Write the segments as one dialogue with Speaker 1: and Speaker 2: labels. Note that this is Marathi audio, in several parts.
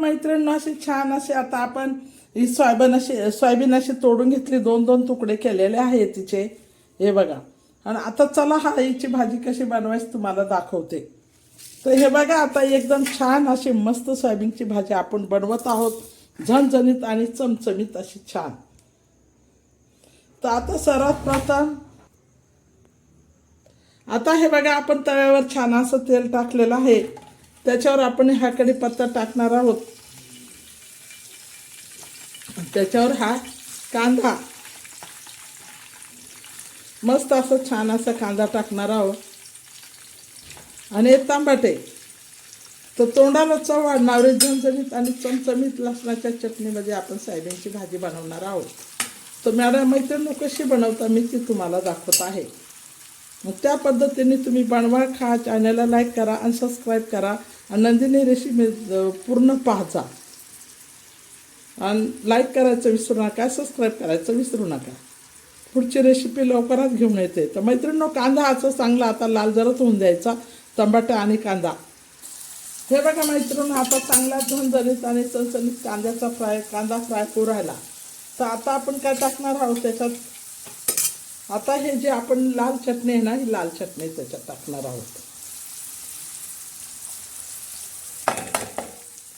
Speaker 1: मैत्रिणी अशी छान अशी आता आपण ही सोयाबीन अशी सोयाबीन अशी तोडून घेतली दोन दोन तुकडे केलेले आहे तिचे. हे बघा. आणि आता चला हा हिची भाजी कशी बनवायची तुम्हाला दाखवते. तर हे बघा आता एकदम छान अशी मस्त सोयाबीनची भाजी आपण बनवत आहोत. झणझणीत आणि चमचमीत अशी छान. तर आता सर्वात प्रथम आता हे बघा आपण तव्यावर छान असं तेल टाकलेलं आहे. त्याच्यावर आपण हा कढीपत्ता टाकणार आहोत. त्याच्यावर हा कांदा. मस्त असं छान असा कांदा टाकणार आहोत. आणि तांबाटे. तर तोंडाला चव वाढणारे झणझणीत आणि चमचमीत लसणाच्या चटणीमध्ये आपण सायबीनची भाजी बनवणार आहोत. तर मॅडम मैत्रिणी कशी बनवता मी ती तुम्हाला दाखवत आहे. मग त्या पद्धतीने तुम्ही बनवा खा चॅनलला लाईक करा आणि सबस्क्राईब करा. आणि नंदिनी रेसिपी पूर्ण पाहजा. आणि लाईक करायचं विसरू नका सबस्क्राईब करायचं विसरू नका. पुढची रेसिपी लवकरच घेऊन येते. तर मैत्रिणींनो कांदा असं चांगला आता लाल जरत होऊन द्यायचा. टमाटा आणि कांदा. हे बघा मैत्रिणी आता चांगला झणझणीत आणि चणचणीत कांद्याचा फ्राय कांदा फ्राय पुरायला तर आता आपण काय टाकणार आहोत? त्याच्यात आता हे जे आपण लाल चटणी आहे ना ही लाल चटणी त्याच्यात टाकणार आहोत.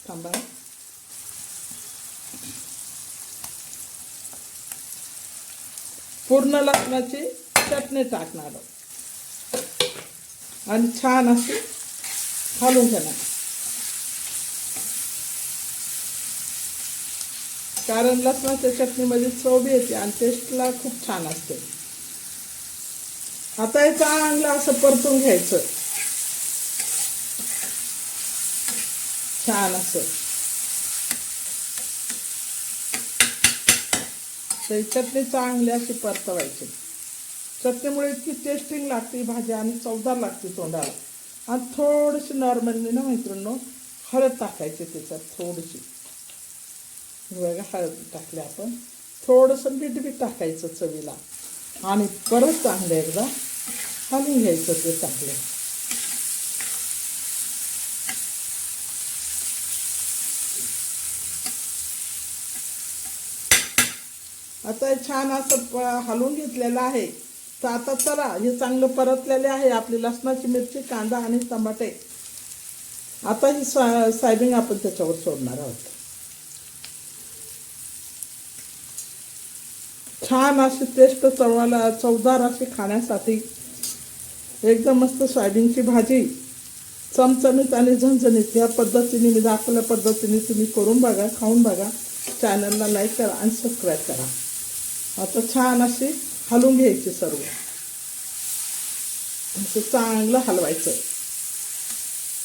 Speaker 1: थांबा. पूर्ण लसणाची चटणी टाकणार आहोत. आणि छान अशी घालून घेणार. कारण लसणाच्या चटणीमध्ये चव बी येते आणि टेस्टला खूप छान असते. आता हे चांगलं असं परतून घ्यायचं. छान असं. तर चटणी चांगली अशी परतवायची. चटणीमुळे इतकी टेस्टिंग लागते भाजी आणि चवदार लागते तोंडाला. आणि थोडीशी नॉर्मली ना मैत्रिणी हळद टाकायची त्याच्यात थोडीशी. बघा हळद टाकली आपण. थोडंसं मीठ बी टाकायचं चवीला. आणि परत चांगलं एकदा घालून घ्यायचं ते चांगलं. आता हे छान असं हलवून घेतलेलं आहे. तर आता चला हे चांगलं परतलेले आहे आपली लसणाची मिरची कांदा आणि टमाटे. आता ही सोया सायबिंग आपण त्याच्यावर सोडणार आहोत. छान अशी टेस्ट चवला चवदार अशी खाण्यासाठी एकदम मस्त सोयाबीनची भाजी. चमचमीत आणि झणझणीत या पद्धतीने मी दाखवल्या पद्धतीने तुम्ही करून बघा खाऊन बघा. चॅनलला लाईक करा आणि सबस्क्राईब करा. आता छान अशी हलवून घ्यायची सर्व. असं चांगलं हलवायचं.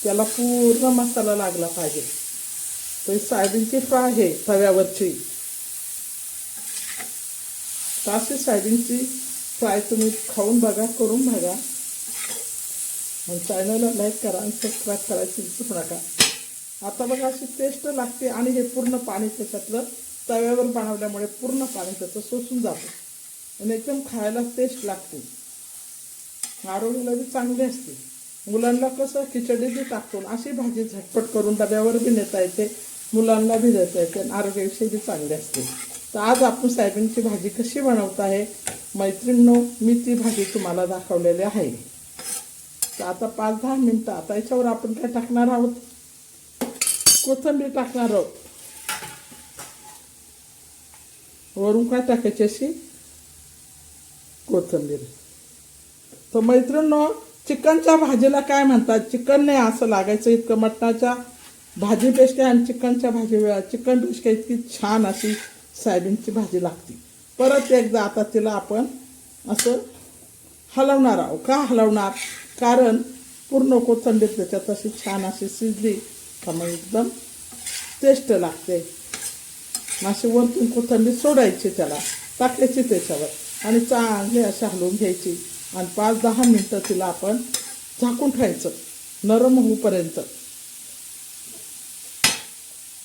Speaker 1: त्याला पूर्ण मसाला लागला पाहिजे. तर ही सोयाबीनची फ्राय आहे तव्यावरची. तर अशी सोयाबीनची फ्राय तुम्ही खाऊन बघा करून बघा. आणि चॅनलला लाईक करा आणि सबस्क्राईब करायची विसरू नका. आता बघा अशी टेस्ट लागते आणि हे पूर्ण पाणी त्याच्यातलं तव्यावर बनवल्यामुळे पूर्ण पाणी त्याचं सोसून जातं. आणि एकदम खायला टेस्ट लागते. आरोग्याला बी चांगली असते. मुलांना कसं खिचडी बी टाकतो अशी भाजी झटपट करून डब्यावर बी नेता येते मुलांना बी देता येते आणि आरोग्याविषयी बी चांगली असते. तर आज आपण सोयाबीनची भाजी कशी बनवत आहे? मैत्रिणींनो मी ती भाजी तुम्हाला दाखवलेली आहे. तर आता पाच दहा मिनटं. आता याच्यावर आपण काय टाकणार आहोत? कोथिंबीर टाकणार आहोत. वरून काय टाकायची अशी? कोथिंबीर. तर मैत्रिणींनो चिकनच्या भाजीला काय म्हणतात? चिकन नाही असं लागायचं इतकं मटणाच्या. भाजीपेक्षा आणि चिकनच्या भाजी चिकनपेक्षा इतकी छान अशी सोयाबीनची भाजी लागते. परत एकदा आता तिला आपण असं हलवणार आहोत. का हलवणार? कारण पूर्ण कोथंबीर त्याच्यात अशी छान अशी शिजली का मग एकदम टेस्ट लागते. अशी वरतून कोथंबीर सोडायची त्याला टाकायची त्याच्यावर आणि चांगली अशी हलवून घ्यायची. आणि पाच दहा मिनटं तिला आपण झाकून ठेवायचं नरम होऊपर्यंत.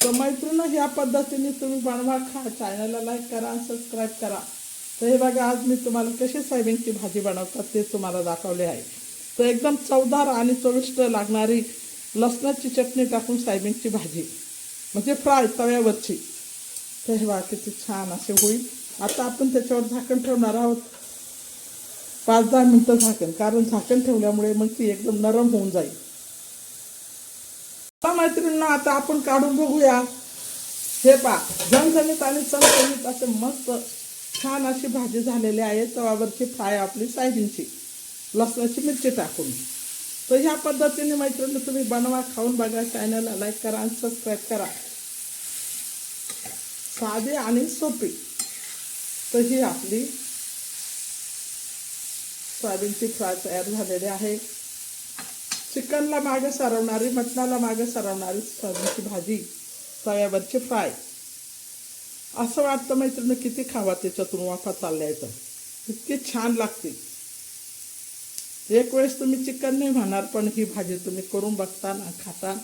Speaker 1: तर मैत्रिणं ह्या पद्धतीने तुम्ही बनवा खा. चॅनलला लाईक करा आणि सबस्क्राईब करा. तर हे बघा आज मी तुम्हाला कशी सोयाबीनची भाजी बनवतात ते तुम्हाला दाखवले आहे. तर एकदम चवदार आणि चविष्ट लागणारी लसणाची चटणी टाकून सोयाबीनची भाजी. म्हणजे फ्राय तव्यावरची. तेव्हा किती छान असे होईल. आता आपण त्याच्यावर झाकण ठेवणार आहोत. पाच दहा मिनटं झाकण. कारण झाकण ठेवल्यामुळे मग ती एकदम नरम होऊन जाईल. मैत्रिणींना आता आपण काढून बघूया. हे पा झणझणीत आणि चणचणीत असे मस्त छान अशी भाजी झालेली आहे. तवावरची फ्राय आपली सायबीनची लसणाची मिरची टाकून. तर ह्या पद्धतीने मैत्रिणी तुम्ही बनवा खाऊन बघा चॅनलला लाईक करा आणि सबस्क्राईब करा. साधी आणि सोपी. तर ही आपली सोयाबीनची फ्राय तयार झालेली आहे. चिकनला मागे सरवणारी मटणाला मागे सरवणारी सोयाबीनची भाजी तव्यावरची फ्राय. असं वाटतं मैत्रिणी किती खावा त्याच्यातून वाफा चालल्या इतकी छान लागते. एक वेळेस तुम्ही चिकन नाही म्हणणार पण ही भाजी तुम्ही करून बघता ना खाता.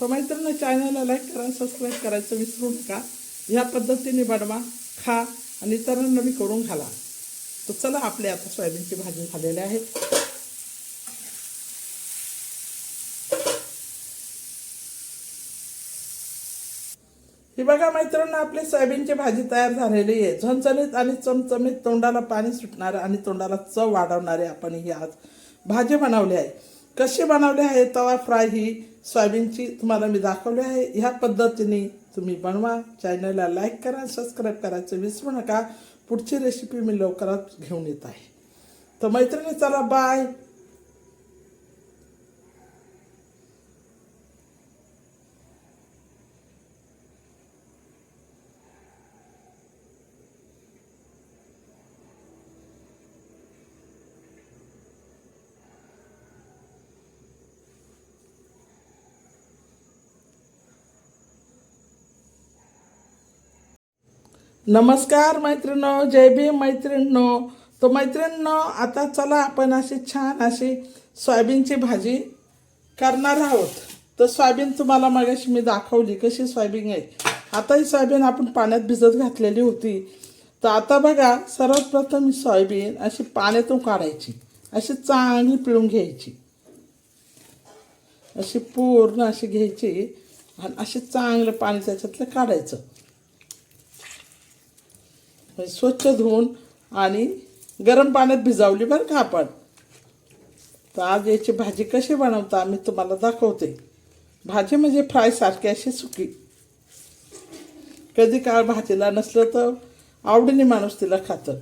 Speaker 1: तर मैत्रिणी चॅनलला लाईक करा सबस्क्राईब करायचं विसरू नका. ह्या पद्धतीने बनवा खा आणि इतरांना मी करून घाला. तर चला आपले आता सोयाबीनची भाजी झालेली आहे. ही बघा मैत्रिणी आपली सोयाबीनची भाजी तयार झालेली आहे. झणझणीत आणि चमचमीत तोंडाला पाणी सुटणारे आणि तोंडाला चव वाढवणारे आपण ही आज भाजी बनवली आहे. कशी बनवली आहे? तवा फ्राय ही सोयाबीनची तुम्हाला मी दाखवली आहे. ह्या पद्धतीने तुम्ही बनवा. चॅनलला लाईक करा सबस्क्राईब करायचं विसरू नका. पुढची रेसिपी मी लवकरात घेऊन येत आहे. तर मैत्रिणी चला बाय नमस्कार मैत्रिणो जय भीम मैत्रिणो. तो मैत्रिणींनो आता चला आपण अशी छान अशी सोयाबीनची भाजी करणार आहोत. तर सोयाबीन तुम्हाला मगाशी मी दाखवली कशी सोयाबीन आहे. आता ही सोयाबीन आपण पाण्यात भिजत घातलेली होती. तर आता बघा सर्वात प्रथम ही सोयाबीन अशी पाण्यातून काढायची. अशी चांगली पिळून घ्यायची. अशी पूर्ण अशी घ्यायची आणि अशी चांगलं पाणी त्याच्यातलं काढायचं. म्हणजे स्वच्छ धुवून आणि गरम पाण्यात भिजावली बरं का आपण. तर आज याची भाजी कशी बनवता मी तुम्हाला दाखवते. भाजी म्हणजे फ्राय सारखी अशी सुकी. कधी काळ भाजीला नसलं तर आवडीने माणूस तिला खातं.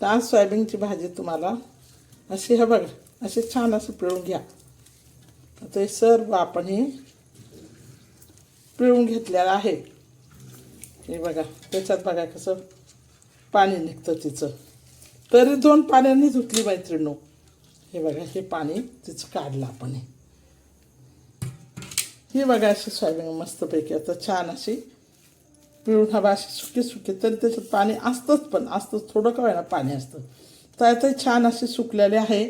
Speaker 1: तर आज सोयाबीनची भाजी तुम्हाला अशी हे बघा अशी छान असं पिळून घ्या. आता हे सर्व आपण हे पिळून घेतलेलं आहे. हे बघा त्याच्यात बघा कसं पाणी निघतं तिचं. तरी दोन पाण्याने धुतली मैत्रिणो. हे बघा हे पाणी तिचं काढलं आपण हे ही बघा अशी सोयाबीन मस्तपैकी आता छान अशी पिळून हवा अशी सुकी सुकी तरी त्याच्यात पाणी असतंच पण असतंच थोडं का व्हायला पाणी असतं. तर आता छान अशी सुकलेली आहे.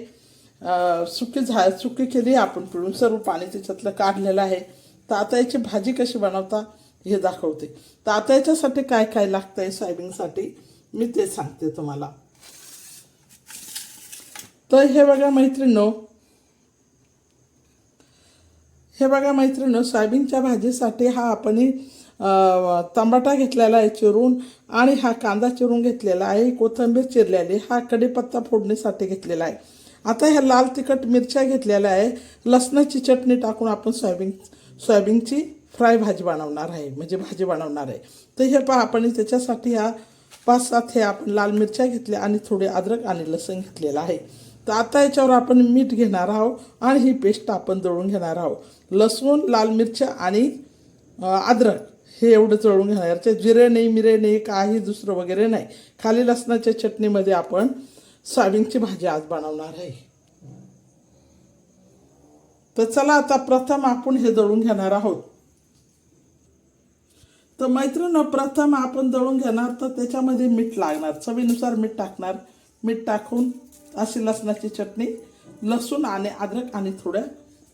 Speaker 1: सुकी झा सुकी केली आपण पिळून सर्व पाणी त्याच्यातलं काढलेलं आहे. तर आता याची भाजी कशी बनवता? हे दाखवते. तर आता याच्यासाठी काय काय लागतं आहे सोयाबीनसाठी? मी ते सांगते तुम्हाला. तर हे बघा मैत्रिणो हे बघा मैत्रिणो सोयाबीनच्या भाजीसाठी हा आपण अं, घेतलेला आहे चिरून आणि हा कांदा चिरून घेतलेला आहे कोथिंबीर चिरलेली हा कढीपत्ता फोडणीसाठी घेतलेला आहे. आता ह्या लाल तिखट मिरच्या घेतलेल्या आहे. लसणाची चटणी टाकून आपण सोयाबीन सोयाबीनची फ्राय भाजी बनवणार आहे म्हणजे भाजी बनवणार आहे. तर हे पहा आपण त्याच्यासाठी हा पाच सात हे आपण लाल मिरच्या घेतल्या आणि थोडे अद्रक आणि लसूण घेतलेलं आहे. तर आता याच्यावर आपण मीठ घेणार आहोत आणि ही पेस्ट आपण दळून घेणार आहोत. लसूण लाल मिरच्या आणि अद्रक हे एवढं चळून घेणार. ते जिरे नाही मिरे नाही काही दुसरं वगैरे नाही. खाली लसणाच्या चटणीमध्ये आपण सोयाबीनची भाजी आज बनवणार आहे. तर चला आता प्रथम आपण हे दळून घेणार आहोत. तर मैत्रिणं प्रथम आपण दळून घेणार तर त्याच्यामध्ये मीठ लागणार. चवीनुसार मीठ टाकणार. मीठ टाकून अशी लसणाची चटणी लसूण आणि अद्रक आणि थोड्या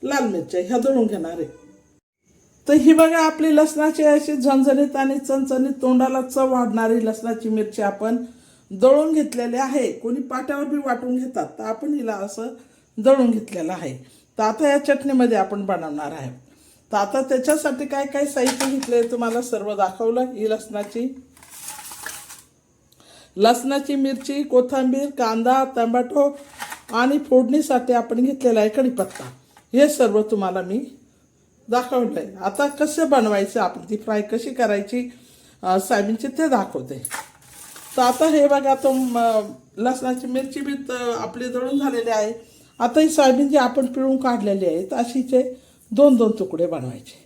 Speaker 1: लाल मिरच्या ह्या दळून घेणार आहे. तर ही बघा आपली लसणाची अशी झणझणीत आणि चणचणीत तोंडाला चव वाढणारी लसणाची मिरची आपण दळून घेतलेली आहे. कोणी पाट्यावर बी वाटून घेतात तर आपण हिला असं दळून घेतलेलं आहे. तर आता या चटणीमध्ये आपण बनवणार आहे. तर आता त्याच्यासाठी काय काय साहित्य घेतले तुम्हाला सर्व दाखवलं. ही लसणाची. लसणाची मिरची कोथिंबीर कांदा टमॅटो आणि फोडणीसाठी आपण घेतलेला आहे कढीपत्ता. हे सर्व तुम्हाला मी दाखवलं आहे आता कसं बनवायचं आपण ती फ्राय कशी करायची अं, सोयाबीनची ते दाखवते. तर आता हे बघा तो लसणाची मिरची बी आपली दळून झालेली आहे. आता ही सोयाबीन जी आपण पिळून काढलेली आहे अशीचे. दोन दोन तुकडे बनवायचे.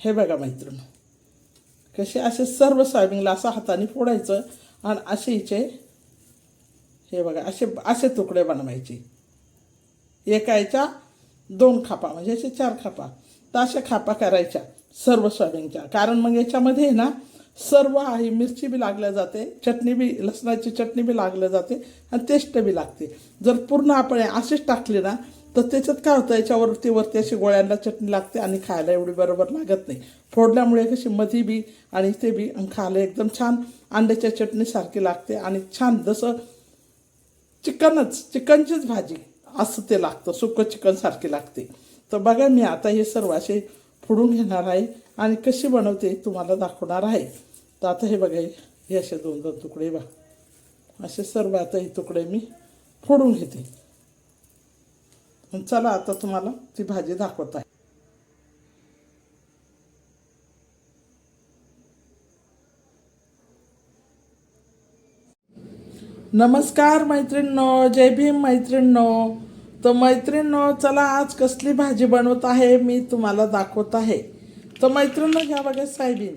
Speaker 1: हे बघा मैत्रिणी. कसे असे सर्व सोयाबीनला असं हाताने फोडायचं आणि असे हिचे हे बघा असे असे तुकडे बनवायचे. एका याच्या दोन खापा म्हणजे असे चार खापा. तर अशा खापा करायच्या सर्व सोयाबीनच्या. कारण मग याच्यामध्ये आहे ना सर्व आहे मिरची बी लागल्या जाते चटणी बी लसणाची चटणी बी लागल्या जाते आणि टेस्ट बी लागते. जर पूर्ण आपण असेच टाकले ना तर त्याच्यात काय होतं याच्यावरती वरती अशी गोळ्यांना चटणी लागते आणि खायला एवढी बरोबर लागत नाही. फोडल्यामुळे कशी मधी बी आणि ते बी आणि खायला एकदम छान अंड्याच्या चटणीसारखी लागते आणि छान जसं चिकनच चिकनचीच भाजी असं ते लागतं सुकं चिकनसारखी लागते. तर बघा मी आता हे सर्व असे फोडून घेणार आहे आणि कशी बनवते तुम्हाला दाखवणार आहे. तर आता हे बघा हे असे दोन दोन तुकडे बा असे सर्व आता हे तुकडे मी फोडून घेते. चला आता तुम्हाला ती भाजी दाखवत आहे. नमस्कार मैत्रिणींनो जय भीम मैत्रिणींनो. तर मैत्रिणींनो चला आज कसली भाजी बनवत आहे मी तुम्हाला दाखवत आहे. तर मैत्रिणींनो घ्या बघा सायबीन.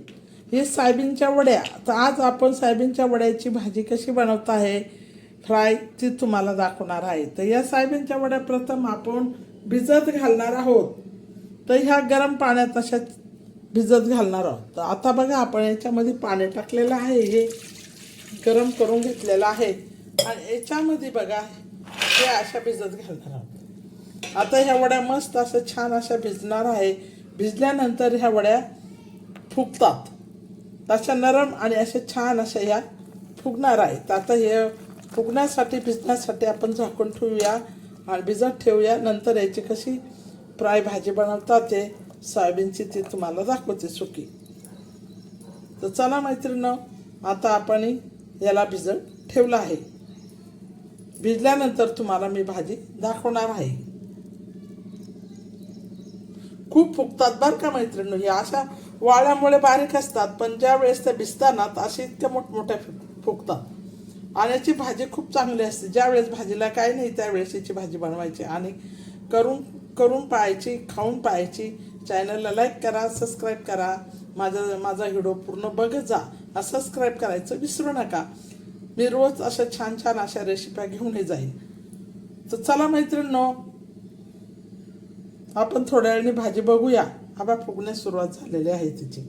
Speaker 1: हे सायबीनच्या वड्या. तर आज आपण सायबीनच्या वड्याची भाजी कशी बनवत आहे फ्राय ती तुम्हाला दाखवणार आहे. तर या सायबीनच्या वड्या प्रथम आपण भिजत घालणार आहोत. तर ह्या गरम पाण्यात अशा भिजत घालणार आहोत. तर आता बघा आपण याच्यामध्ये पाणी टाकलेलं आहे. हे गरम करून घेतलेलं आहे. आणि याच्यामध्ये बघा हे अशा भिजत घालणार आहोत. आता ह्या वड्या मस्त असं छान अशा भिजणार आहे. भिजल्यानंतर ह्या वड्या फुगतात. अशा नरम आणि अशा छान अशा ह्या फुगणार आहेत. आता हे फुगण्यासाठी भिजण्यासाठी आपण झाकून ठेवूया आणि भिजत ठेवूया. नंतर याची कशी फ्राय भाजी बनवतात ते सोयाबीनची ती तुम्हाला दाखवते सुकी. तर चला मैत्रिणं आता आपण याला भिजत ठेवलं आहे. भिजल्यानंतर तुम्हाला मी भाजी दाखवणार आहे. खूप फुगतात बरं का मैत्रिणी हे अशा वाळ्यामुळे बारीक असतात पण ज्या वेळेस त्या भिजताना असे इतक्या मोठमोठ्या फुगतात. आणि याची भाजी खूप चांगली असते. ज्यावेळेस भाजीला काय नाही त्यावेळेस याची भाजी बनवायची आणि करून करून पाहायची खाऊन पाहायची. चॅनलला लाईक करा सबस्क्राईब करा. माझा माझा व्हिडिओ पूर्ण बघत जा. सबस्क्राईब करायचं विसरू नका. मी रोज अशा छान छान अशा रेसिप्या घेऊनही जाईन. तर चला मैत्रिणींनो आपण थोड्या वेळाने भाजी बघूया. आबा फुगण्यास सुरुवात झालेली आहे तिची.